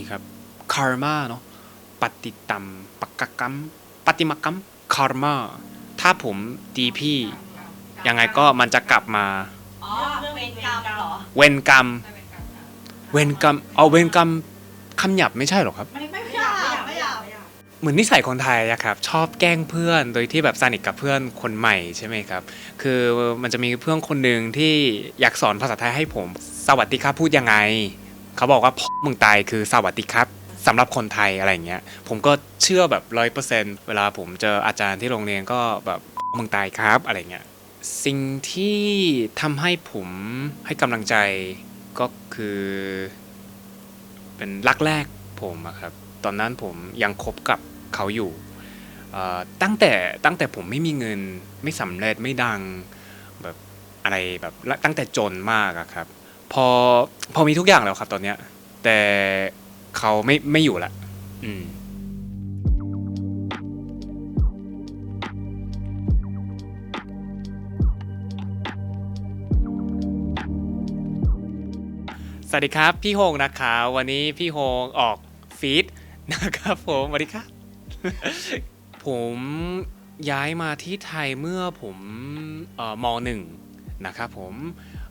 นี่ครับ karma เนาะปฏิตัมปกกรรมปฏิมากรรม karma ถ้าผมตีพี่ ยังไงก็มันจะกลับมา อ๋อเรื่องเวรกรรมเหรอเวรกรรม เวรกรรมเอาเวรกรรมคำหยาบไม่ใช่หรอครับไม่ไม่อยากไม่อยากไม่อยากเหมือนนิสัยคนไทยอะครับ ชอบแกล้งเพื่อนโดยที่แบบสนิทกับเพื่อนคนใหม่ใช่ไหมครับ คือมันจะมีเพื่อนคนหนึ่งที่อยากสอนภาษาไทยให้ผม สวัสดีครับพูดยังไง เขาบอกว่าพ่อมึงตายคือสวัสดีครับสำหรับคนไทยอะไรอย่างเงี้ย ผมก็เชื่อแบบร้อยเปอร์เซนต์เวลาผมเจออาจารย์ที่โรงเรียนก็แบบพ่อมึงตายครับอะไรเงี้ย สิ่งที่ทำให้ผมให้กำลังใจก็คือ เป็นรักแรกผมอะครับ ตอนนั้นผมยังคบกับเขาอยู่ตั้งแต่ตั้งแต่ผมไม่มีเงินไม่สำเร็จไม่ดังแบบอะไรแบบตั้งแต่จนมากอะครับ พอพอมีทุกอย่างแล้วครับตอนเนี้ย แต่เขาไม่ไม่อยู่ละอืมสวัสดีครับ พี่โฮงนะครับวันนี้พี่โฮงออกฟีดนะครับผมสวัสดีครับ ผมย้ายมาที่ไทยเมื่อผมเอ่อมหนึ่งนะครับผม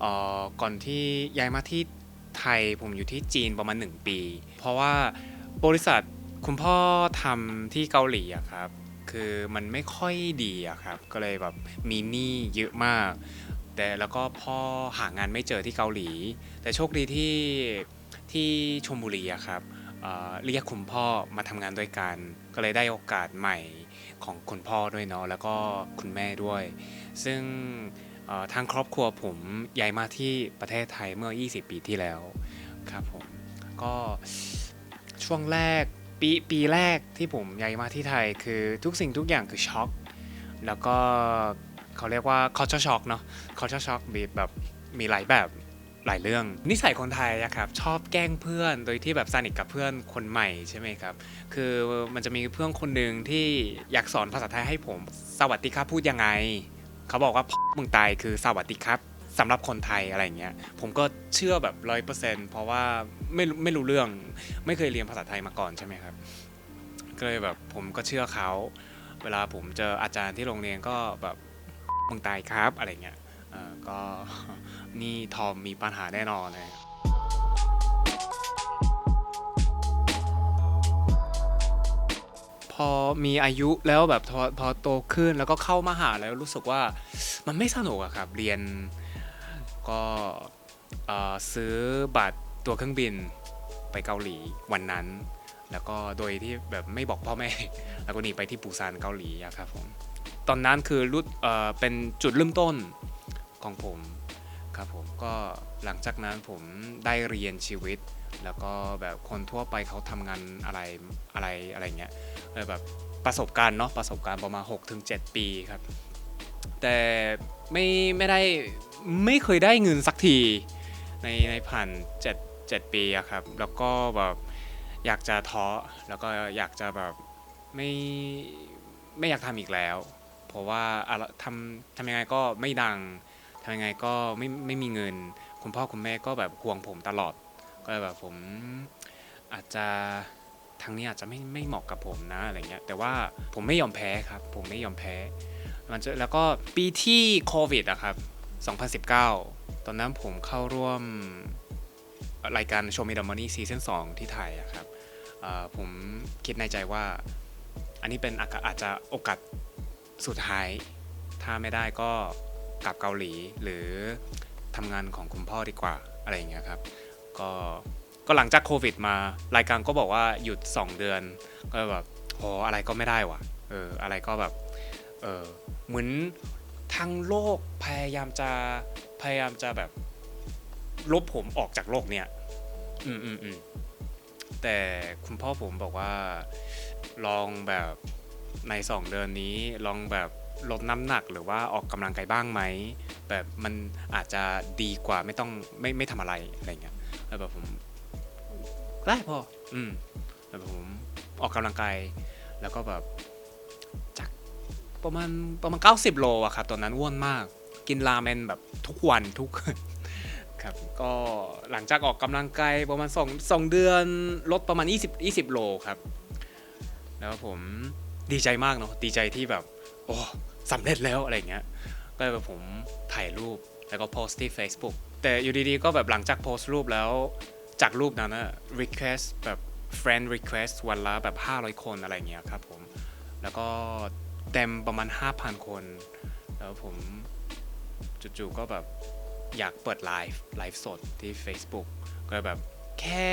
เอ่อก่อนที่ย้ายมาที่ไทยผมอยู่ที่จีนประมาณ 1 ปี เพราะว่าบริษัทคุณพ่อทำที่เกาหลีอะครับ คือมันไม่ค่อยดีอะครับ ก็เลยแบบมีหนี้เยอะมาก แต่แล้วก็พ่อหางานไม่เจอที่เกาหลี แต่โชคดีที่ที่ชลบุรีอะครับเอ่อเรียกคุณพ่อมาทำงานด้วยกัน ก็เลยได้โอกาสใหม่ของคุณพ่อด้วยเนาะแล้วก็คุณแม่ด้วย ซึ่ง ทางครอบครัวผมย้ายมาที่ประเทศไทยเมื่อ 20 ปีที่แล้วครับผมก็ช่วงแรกปีปีแรกที่ผมย้ายมาที่ไทยคือทุกสิ่งทุกอย่างคือช็อกแล้วก็เขาเรียกว่า culture shock เนาะ culture shock มีแบบมีหลายแบบหลายเรื่อง นิสัยคนไทยอะครับชอบแกล้งเพื่อนโดยที่แบบสนิทกับเพื่อนคนใหม่ใช่ไหมครับคือมันจะมีเพื่อนคนหนึ่งที่อยากสอนภาษาไทยให้ผม สวัสดีครับพูดยังไง เขาบอกว่าพ่อมึงตายคือสวัสดีครับสำหรับคนไทยอะไรเงี้ย ผมก็เชื่อแบบร้อยเปอร์เซ็นต์เพราะว่าไม่ไม่รู้เรื่องไม่เคยเรียนภาษาไทยมาก่อนใช่ไหมครับก็เลยแบบผมก็เชื่อเขา เวลาผมเจออาจารย์ที่โรงเรียนก็แบบมึงตายครับอะไรเงี้ยเออก็นี่ทอมมีปัญหาแน่นอนเลย พอมีอายุแล้วแบบพอพอโตขึ้นแล้วก็เข้ามาหาแล้วรู้สึกว่ามันไม่สนุกอะครับ เรียนก็ซื้อบัตรตัวเครื่องบินไปเกาหลีวันนั้น แล้วก็โดยที่แบบไม่บอกพ่อแม่ แล้วก็หนีไปที่ปูซานเกาหลีอะครับผมตอนนั้นคือรุ่นเอ่อเป็นจุดเริ่มต้นของผมครับผมก็หลังจากนั้นผมได้เรียนชีวิต แล้วก็แบบคนทั่วไปเขาทำงานอะไรอะไรอะไรเงี้ยเออแบบประสบการณ์เนาะประสบการณ์ประมาณ 6-7 ปีครับ แต่ไม่ไม่ได้ไม่เคยได้เงินสักทีในในผ่าน7 7ปีอะครับ แล้วก็แบบอยากจะท้อแล้วก็อยากจะแบบไม่ไม่อยากทำอีกแล้ว เพราะว่าทำทำยังไงก็ไม่ดังทำยังไงก็ไม่ไม่มีเงิน คุณพ่อคุณแม่ก็แบบห่วงผมตลอด ก็แบบผมอาจจะทางนี้อาจจะไม่ไม่เหมาะกับผมนะอะไรเงี้ยแต่ว่าผมไม่ยอมแพ้ครับ ผมไม่ยอมแพ้มันจะแล้วก็ปีที่โควิดอะครับ 2019 ตอนนั้นผมเข้าร่วมรายการโชว์มีดอม n นี่ซีซั่น2ที่ไทยอะครับผมคิดในใจว่า อันนี้เป็นอาจอาจจะโอกาสสุดท้าย ถ้าไม่ได้ก็กลับเกาหลีหรือทำงานของคุณพ่อดีกว่าอะไรอย่างเงี้ยครับ ก็ก็หลังจากโควิดมารายการก็บอกว่าหยุด 2 เดือน ก็แบบโหอะไรก็ไม่ได้ว่ะเอออะไรก็แบบเออเหมือนทางโลกพยายามจะพยายามจะแบบลบผมออกจากโลกเนี่ยอืมอืมอืมแต่คุณพ่อผมบอกว่าลองแบบใน 2 เดือนนี้ลองแบบ ลดน้ำหนักหรือว่าออกกำลังกายบ้างไหมแบบมันอาจจะดีกว่าไม่ต้องไม่ไม่ทำอะไรอะไรเงี้ยแล้วแบบผมได้พออืมแล้วแบบผมออกกำลังกายแล้วก็แบบจากประมาณประมาณ 90 โลอะครับตอนนั้นอ้วนมากกินราเมนแบบทุกวันทุกครับก็หลังจากออกกำลังกายประมาณ2 2เดือนลดประมาณ 20 20 โลครับ แล้วผมดีใจมากเนาะดีใจที่แบบ โอ้สำเร็จแล้วอะไรเงี้ยก็เลยแบบผมถ่ายรูปแล้วก็โพสต์ที่ Facebook แต่อยู่ดีๆ ก็แบบหลังจากโพสต์รูปแล้วจากรูปนั้นนะ request แบบ friend request วันละแบบ 500 คนอะไรเงี้ยครับผม แล้วก็เต็มประมาณ 5,000 คน แล้วผมจู่ๆก็แบบอยากเปิดไลฟ์ไลฟ์สดที่ Facebook ก็เลยแบบแค่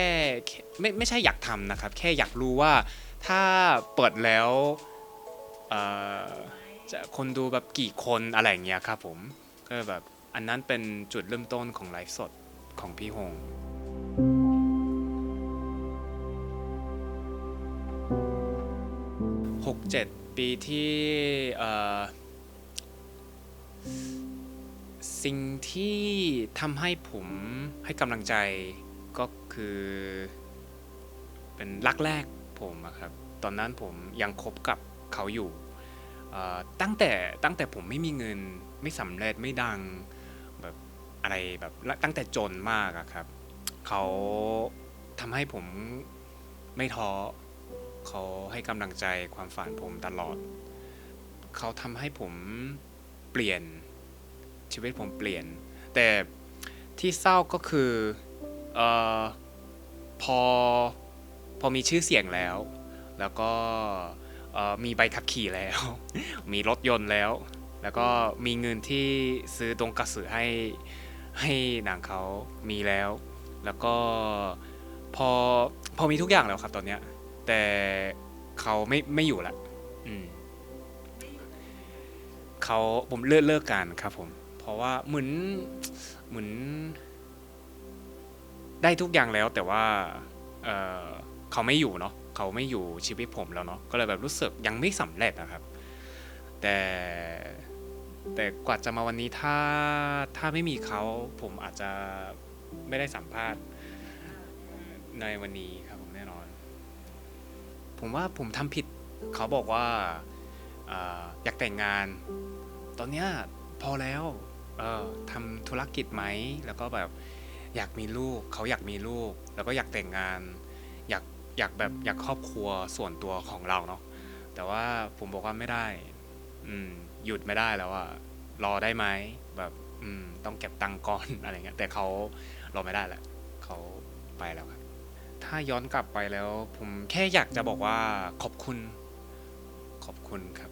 แค่ไม่ไม่ใช่อยากทำนะครับ แค่อยากรู้ว่าถ้าเปิดแล้วเอ่อ จะคนดูแบบกี่คนอะไรอย่างเงี้ยครับผมก็แบบอันนั้นเป็นจุดเริ่มต้นของไลฟ์สดของพี่หงหกเจ็ดปีที่สิ่งที่ทำให้ผมให้กำลังใจก็คือเป็นรักแรกผมอะครับ ตอนนั้นผมยังคบกับเขาอยู่ ตั้งแต่ตั้งแต่ผมไม่มีเงินไม่สำเร็จไม่ดังแบบอะไรแบบตั้งแต่จนมากอะครับเขาทำให้ผมไม่ท้อเขาให้กำลังใจความฝันผมตลอด เขาทำให้ผมเปลี่ยนชีวิตผมเปลี่ยน แต่ที่เศร้าก็คือเออพอพอมีชื่อเสียงแล้ว แล้วก็ มีใบขับขี่แล้ว มีรถยนต์แล้ว แล้วก็มีเงินที่ซื้อตรงกระสือให้ให้หนางเขามีแล้ว แล้วก็พอพอมีทุกอย่างแล้วครับตอนเนี้ย แต่เขาไม่ไม่อยู่ละอืมเขาผมเลิกเลิกกันครับผม เพราะว่าเหมือนเหมือน ได้ทุกอย่างแล้วแต่ว่าเออเขาไม่อยู่เนาะ เขาไม่อยู่ชีวิตผมแล้วเนาะก็เลยแบบรู้สึกยังไม่สำเร็จนะครับ แต่แต่กว่าจะมาวันนี้ถ้าถ้าไม่มีเขาผมอาจจะไม่ได้สัมภาษณ์ในวันนี้ครับผมแน่นอน ผมว่าผมทำผิดเขาบอกว่าอออยากแต่งงาน ตอนเนี้ยพอแล้วเออทำธุรกิจไหม แล้วก็แบบอยากมีลูก เขาอยากมีลูก แล้วก็อยากแต่งงาน อยากแบบอยากครอบครัวส่วนตัวของเราเนาะแต่ว่าผมบอกว่าไม่ได้ อืม หยุดไม่ได้แล้วอะรอได้ไหมแบบอืม ต้องเก็บตังค์ก่อนอะไรเงี้ย แต่เขารอไม่ได้แหละเขาไปแล้วครับถ้าย้อนกลับไปแล้ว ผมแค่อยากจะบอกว่าขอบคุณ ขอบคุณครับ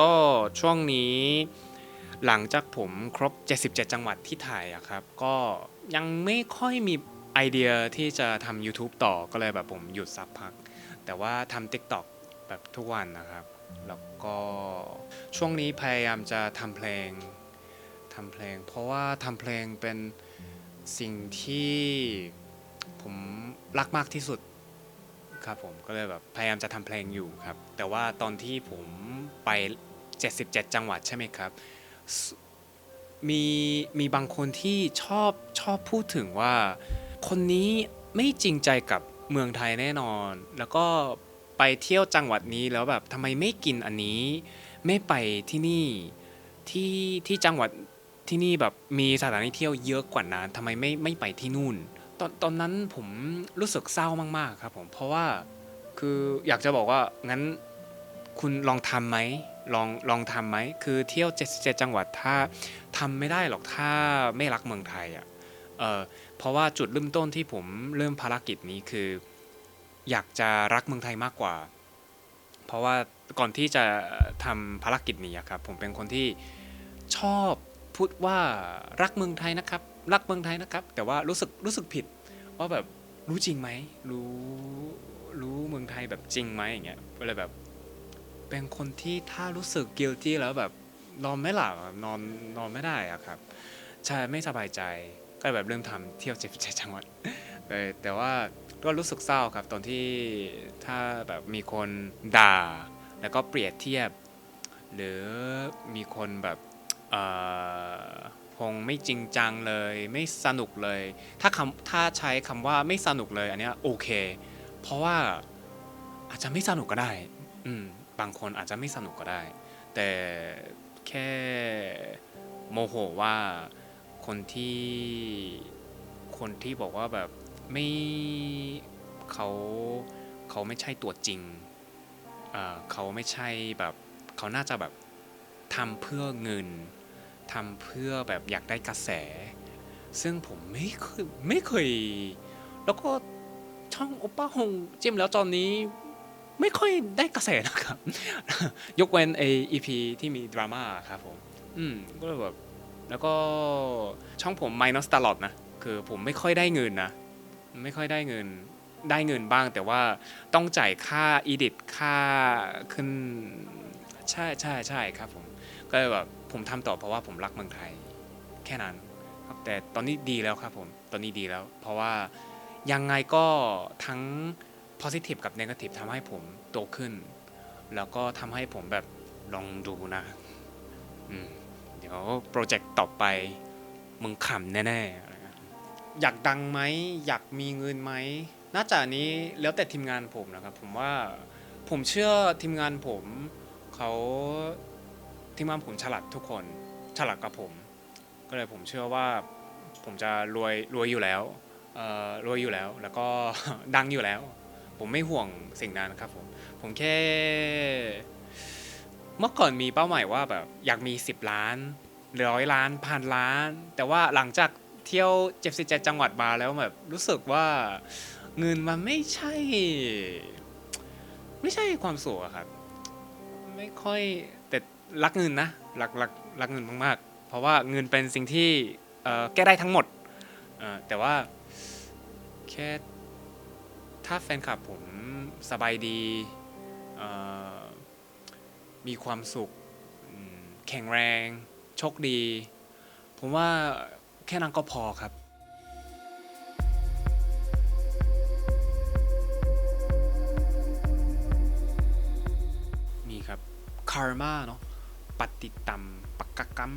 ก็ช่วงนี้ หลังจากผมครบ 77 จังหวัดที่ถ่ายอะครับ ก็ยังไม่ค่อยมีไอเดียที่จะทำ YouTube ต่อก็เลยแบบผมหยุดสักพัก แต่ว่าทำ TikTok แบบทุกวันนะครับ แล้วก็ช่วงนี้พยายามจะทำเพลงทำเพลง เพราะว่าทำเพลงเป็นสิ่งที่ผมรักมากที่สุดครับผมก็เลยแบบพยายามจะทำเพลงอยู่ครับ แต่ว่าตอนที่ผมไป 77 จังหวัดใช่ไหมครับ มีมีบางคนที่ชอบชอบพูดถึงว่า คนนี้ไม่จริงใจกับเมืองไทยแน่นอน แล้วก็ไปเที่ยวจังหวัดนี้แล้วแบบทำไมไม่กินอันนี้ ไม่ไปที่นี่ที่ที่จังหวัดที่นี่แบบมีสถานที่เที่ยวเยอะกว่านั้นทำไมไม่ไม่ไปที่นู่น ตอนตอนนั้นผมรู้สึกเศร้ามากๆครับผมเพราะว่าคืออยากจะบอกว่างั้นคุณลองทำไหม ลองลองทำไหมคือเที่ยว 77 จังหวัดถ้าทำไม่ได้หรอกถ้าไม่รักเมืองไทยอะเเพราะว่าจุดเริ่มต้นที่ผมเริ่มภารกิจนี้คือ อยากจะรักเมืองไทยมากกว่า เพราะว่าก่อนที่จะทำภารกิจนี้ครับผมเป็นคนที่ชอบพูดว่ารักเมืองไทยนะครับ รักเมืองไทยนะครับ แต่ว่ารู้สึกรู้สึกผิดว่าแบบรู้จริงไหมรู้รู้เมืองไทยแบบจริงไหมอย่างเงี้ยก็เลยแบบ เป็นคนที่ถ้ารู้สึก guilty แล้วแบบนอนไม่หลับนอนนอนไม่ได้อะครับใช่ไม่สบายใจก็แบบเริ่มทำเที่ยวเจ็ดจังหวัดเออแต่ว่าก็รู้สึกเศร้าครับตอนที่ถ้าแบบมีคนด่า แล้วก็เปรียบเทียบ หรือมีคนแบบคงไม่จริงจังเลยไม่สนุกเลย ถ้าคำถ้าใช้คำว่าไม่สนุกเลยอันนี้โอเค เพราะว่าอาจจะไม่สนุกก็ได้ อืม บางคนอาจจะไม่สนุกก็ได้ แต่แค่โมโหว่าคนที่คนที่บอกว่าแบบไม่เขาเขาไม่ใช่ตัวจริงอ่าเขาไม่ใช่แบบเขาน่าจะแบบทำเพื่อเงินทำเพื่อแบบอยากได้กระแส ซึ่งผมไม่เคยไม่เคย แล้วก็ช่องโอป้าฮงจิ้มแล้วตอนนี้ ไม่ค่อยได้กระแสนะครับ ยกเว้นไออีพีที่มีดราม่าครับผม อืมก็เลยแบบแล้วก็ช่องผม minus ตลอดนะ คือผมไม่ค่อยได้เงินนะ ไม่ค่อยได้เงินได้เงินบ้าง แต่ว่าต้องจ่ายค่าอีดิทค่าขึ้น ใช่ใช่ใช่ครับผม ก็เลยแบบผมทำต่อเพราะว่าผมรักเมืองไทย แค่นั้นครับแต่ตอนนี้ดีแล้วครับผม ตอนนี้ดีแล้ว เพราะว่ายังไงก็ทั้ง positive กับ negative ทำให้ผมโตขึ้น แล้วก็ทำให้ผมแบบลองดูนะเดี๋ยวโปรเจกต์ต่อไปมึงขำแน่ๆ อยากดังไหม อยากมีเงินไหมน่าจะอันนี้แล้วแต่ทีมงานผมนะครับ ผมว่าผมเชื่อทีมงานผมเขาทีมงานผมฉลาดทุกคนฉลาดกับผม ก็เลยผมเชื่อว่าผมจะรวยรวยอยู่แล้วรวยอยู่แล้วแล้วก็ดังอยู่แล้ว ผมไม่ห่วงสิ่งนั้นครับผม ผมแค่ เมื่อก่อนมีเป้าหมายว่าแบบอยากมี 10 ล้านหรือร้อยล้านพันล้าน แต่ว่าหลังจากเที่ยว77จังหวัดมาแล้วแบบรู้สึกว่าเงินมันไม่ใช่ ไม่ใช่ความสุขอะครับ ไม่ค่อยแต่รักเงินนะรักรักรักเงินมากๆ เพราะว่าเงินเป็นสิ่งที่แก้ได้ทั้งหมดแต่ว่าแค่ ถ้าแฟนคลับผมสบายดีมีความสุข แข็งแรง โชคดี ผมว่าแค่นั้นก็พอครับมีครับ karma เนาะปฏิตัมปกกรรม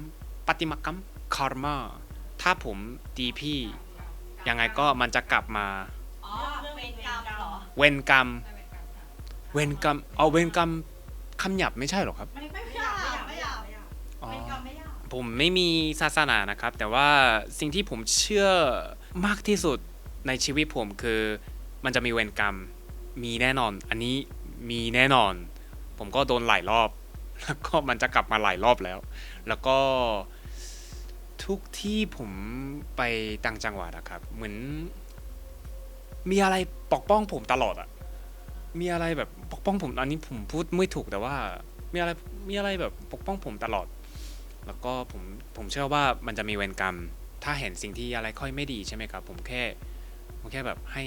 ปฏิมากรรม karma ถ้าผมตีพี่ยังไงก็มันจะกลับมา รื่องเป็นกรรมเหรอ เวรกรรม เวรกรรมเอาเวรกรรมคำหยับไม่ใช่หรอครับไม่ไม่อยากไม่อยากไม่อยากอ๋อเป็นกรรมไม่อยากผมไม่มีศาสนานะครับ แต่ว่าสิ่งที่ผมเชื่อมากที่สุดในชีวิตผมคือ มันจะมีเวรกรรมมีแน่นอน อันนี้มีแน่นอน ผมก็โดนหลายรอบ แล้วก็มันจะกลับมาหลายรอบแล้ว แล้วก็ทุกที่ผมไปต่างจังหวัดอะครับ เหมือน มีอะไรปกป้องผมตลอดอะมีอะไรแบบปกป้องผมอันนี้ผมพูดไม่ถูกแต่ว่า มีอะไรมีอะไรแบบปกป้องผมตลอด แล้วก็ผมผมเชื่อว่ามันจะมีเวรกรรม ถ้าเห็นสิ่งที่อะไรค่อยไม่ดีใช่ไหมครับ ผมแค่ผมแค่แบบให้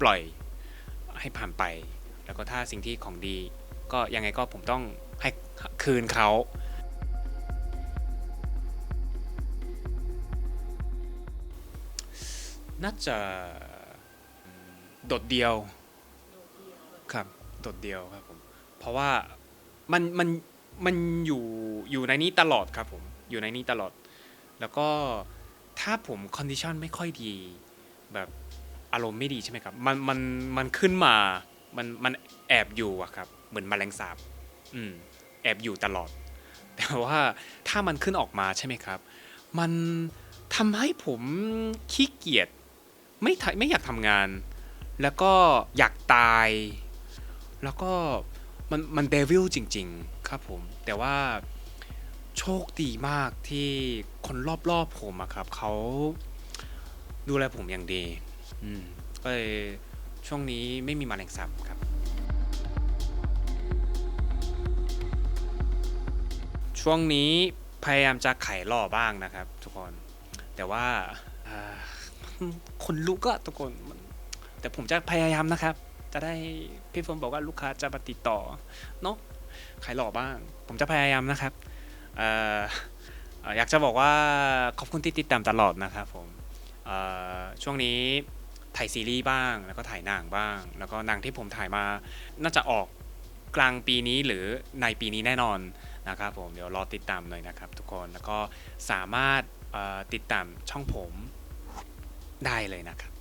ปล่อยให้ผ่านไป แล้วก็ถ้าสิ่งที่ของดี ก็ยังไงก็ผมต้องให้คืนเขาน่าจะ โดดเดียวครับโดดเดียวครับผมเพราะว่ามันมันมันอยู่อยู่ในนี้ตลอดครับผมอยู่ในนี้ตลอด แล้วก็ถ้าผมคอนดิชันไม่ค่อยดีแบบอารมณ์ไม่ดีใช่ไหมครับ มันมันมันขึ้นมา มันมันแอบอยู่อะครับ เหมือนแมลงสาบ อืม แอบอยู่ตลอด แต่ว่าถ้ามันขึ้นออกมาใช่ไหมครับ มันทำให้ผมขี้เกียจไม่ไม่อยากทำงาน แล้วก็อยากตาย แล้วก็มันมันเดวิลจริง ๆ ครับผม แต่ว่าโชคดีมากที่คนรอบๆผมอะครับเขาดูแลผมอย่างดีอืมก็เลยช่วงนี้ไม่มีมาแมลงสาบครับ ช่วงนี้พยายามจะไขล่อบ้างนะครับ ทุกคน แต่ว่าคนลุกอะทุกคนมัน แต่ผมจะพยายามนะครับ จะได้พี่ฝนบอกว่าลูกค้าจะมาติดต่อเนาะขายหล่อบ้าง ผมจะพยายามนะครับออยากจะบอกว่าขอบคุณที่ติดตามตลอดนะครับผมช่วงนี้ถ่ายซีรีส์บ้างแล้วก็ถ่ายหนังบ้าง แล้วก็หนังที่ผมถ่ายมาน่าจะออกกลางปีนี้หรือในปีนี้แน่นอนนะครับผมเดี๋ยวรอติดตามหน่อยนะครับ ทุกคนแล้วก็สามารถติดตามช่องผมได้เลยนะครับ